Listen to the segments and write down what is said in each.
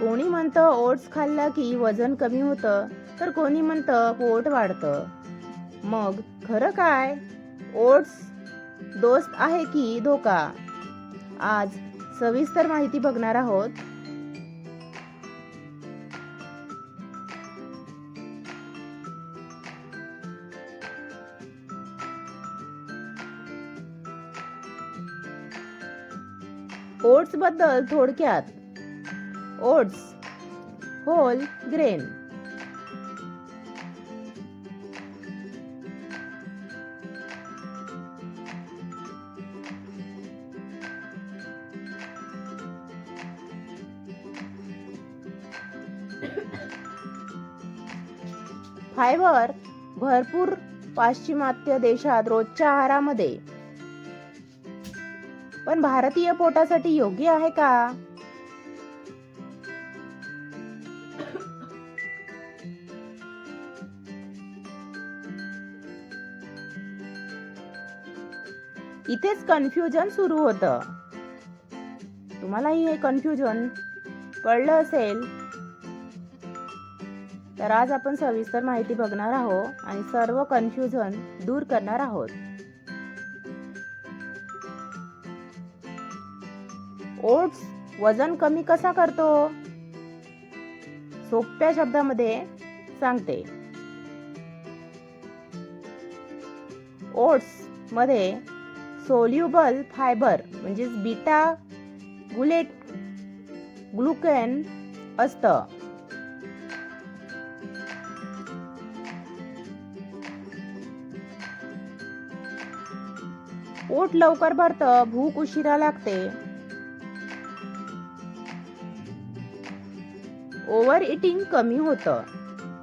कोणी म्हणतं ओट्स खाल्ला की वजन कमी होतं तर कोणी म्हणतं पोट वाढतं. मग खरं काय? ओट्स दोस्त आहे की धोका? आज सविस्तर माहिती बघणार आहोत. ओट्सबद्दल थोडक्यात. Oats hole grain. फायबर भरपूर पाश्चिमात्य देशात रोजच्या आहारामध्ये. पण भारतीय पोटासाठी योग्य आहे का? इथेच कन्फ्युजन सुरू होतं. तुम्हालाही हे कन्फ्युजन कळलं असेल? तर आज आपण सविस्तर माहिती बघणार आहोत आणि सर्व कन्फ्युजन दूर करणार आहोत. ओट्स वजन कमी कसा करतो? सोप्या शब्दामध्ये सांगते. ओट्समध्ये सोल्युबल फायबर म्हणजेच बीटा गुलेट ग्लुकेन असतं. पोट लवकर भरतं भूक उशिरा लागते. ओव्हर इटिंग कमी होतं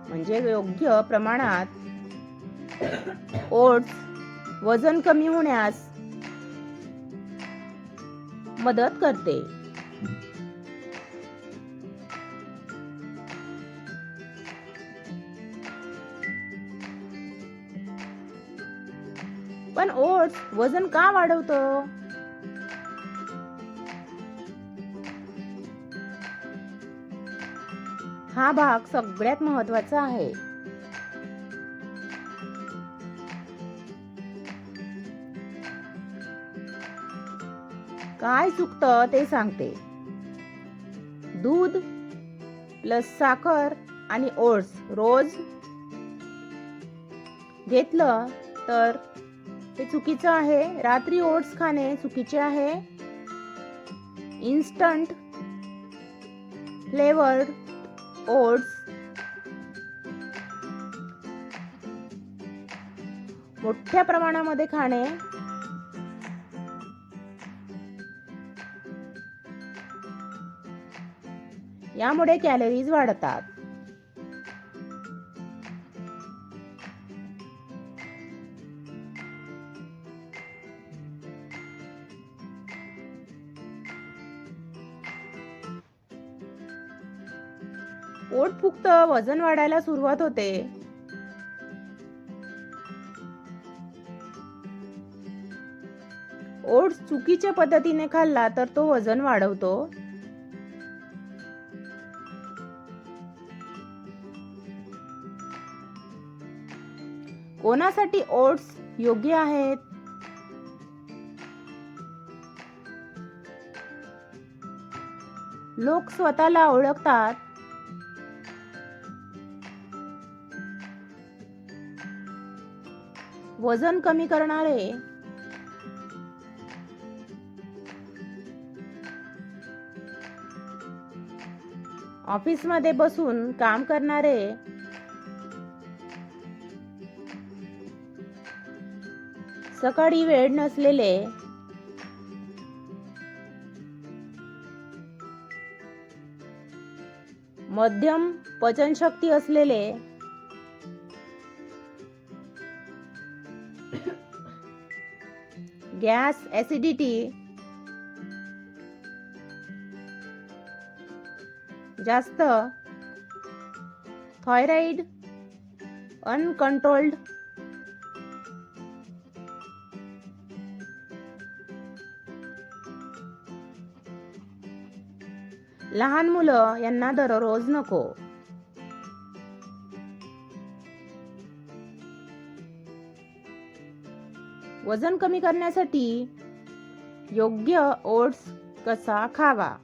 म्हणजे योग्य प्रमाणात ओट्स वजन कमी होण्यास मदत करते. पण ओट्स वजन का वाढवतो? हा भाग सगळ्यात महत्त्वाचा आहे. काय चुकतं ते सांगते. दूध प्लस साखर आणि ओट्स रोज घेतलं तर ते चुकीचं आहे. रात्री ओट्स खाणे चुकीचे आहे. इन्स्टंट फ्लेवर्ड ओट्स मोठ्या प्रमाणामध्ये खाणे यामुळे कॅलरीज वाढतात. पोट फुक्त वजन वाढायला सुरुवात होते. ओट्स चुकीच्या पद्धतीने खाल्ला तर तो वजन वाढवतो. कोणासाठी ओट्स योग्य आहेत? लोक स्वतःला ओळखतात. वजन कमी करणारे. ऑफिसमध्ये बसून काम करणारे. सकाळी वेळ नसलेले. मध्यम पचनशक्ती असलेले. गॅस ऍसिडिटी जास्त. थायरॉइड अनकंट्रोल्ड लहान मुलं यांना दररोज नको. वजन कमी करण्यासाठी योग्य ओट्स कसा खावा?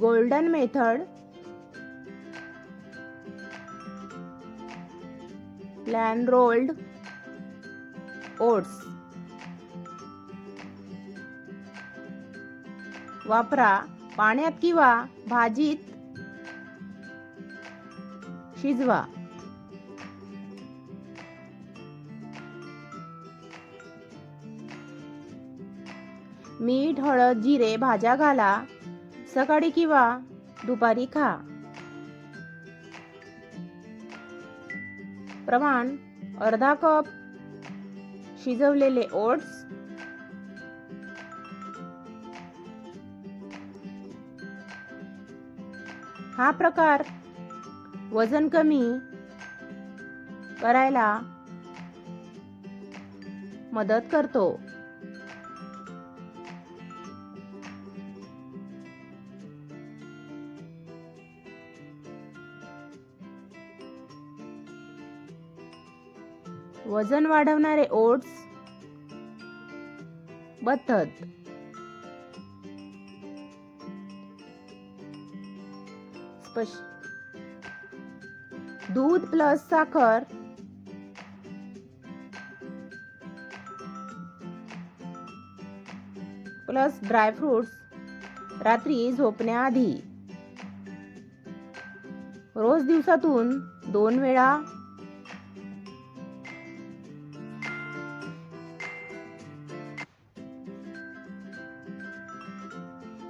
Golden method. Plain rolled. Oats. वापरा पाण्यात किंवा भाजीत शिजवा. मीठ हळद जिरे भाज्या घाला. सकाळी किंवा दुपारी खा. प्रमाण अर्धा कप शिजवलेले ओट्स. हा प्रकार वजन कमी करायला मदत करतो. वजन वाढवणारे ओट्स बथत दूध प्लस साखर. प्लस ड्रायफ्रुट्स रात्री झोपण्याआधी. रोज दिवसातून दोन वेळा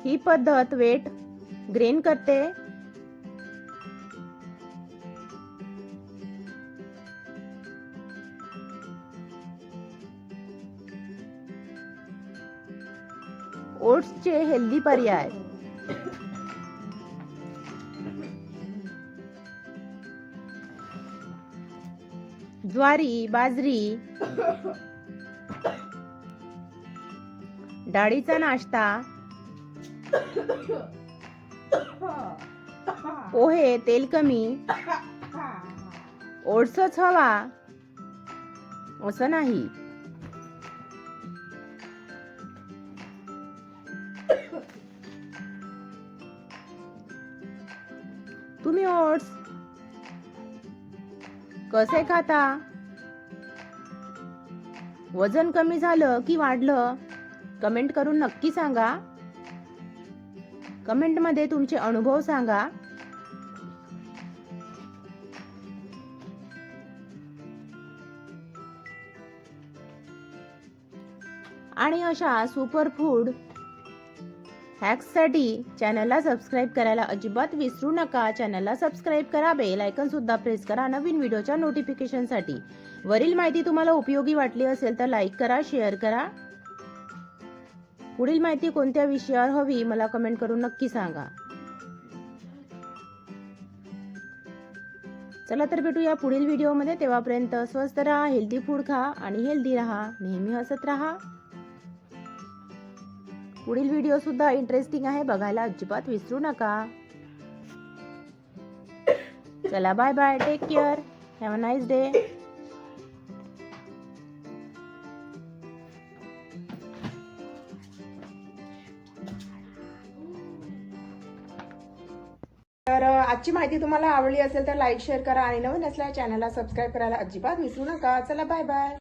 ही पद्धत वेट ग्रेन करते. ओट्सचे हेल्दी पर्याय. ज्वारी बाजरी डाळीचा नाश्ता पोहे तेल कमी. ओट्सच हवा असं नाही. तुम्ही ओट्स कसे खाता? वजन कमी झालं की वाढलं? कमेंट करून नक्की सांगा. कमेंटमध्ये तुमचे अनुभव सांगा. आणि अशा सुपरफूड हॅक्ससाठी चॅनलला सबस्क्राईब करायला अजिबात विसरू नका. चॅनलला सबस्क्राईब करा. बेल आयकन सुद्धा प्रेस करा नवीन व्हिडिओच्या नोटिफिकेशनसाठी वरील माहिती तुम्हाला उपयोगी वाटली असेल तर लाईक करा शेअर करा. पुढील माहिती कोणत्या विषयावर हवी मला कमेंट करून नक्की सांगा. चला तर भेटूया पुढील व्हिडिओमध्ये. तेव्हापर्यंत स्वस्त राहा हेल्दी फूड खा आणि हेल्दी राहा. नेहमी हसत राहा. पुढील व्हिडिओ सुद्धा इंटरेस्टिंग आहे. बघायला अजिबात विसरू नका. चला bye bye take care have a nice day आजची माहिती तुम्हाला आवडली असेल तर लाईक शेअर करा आणि नवीन असल्या चॅनलला सबस्क्राईब करायला अजिबात विसरू नका. चला बाय बाय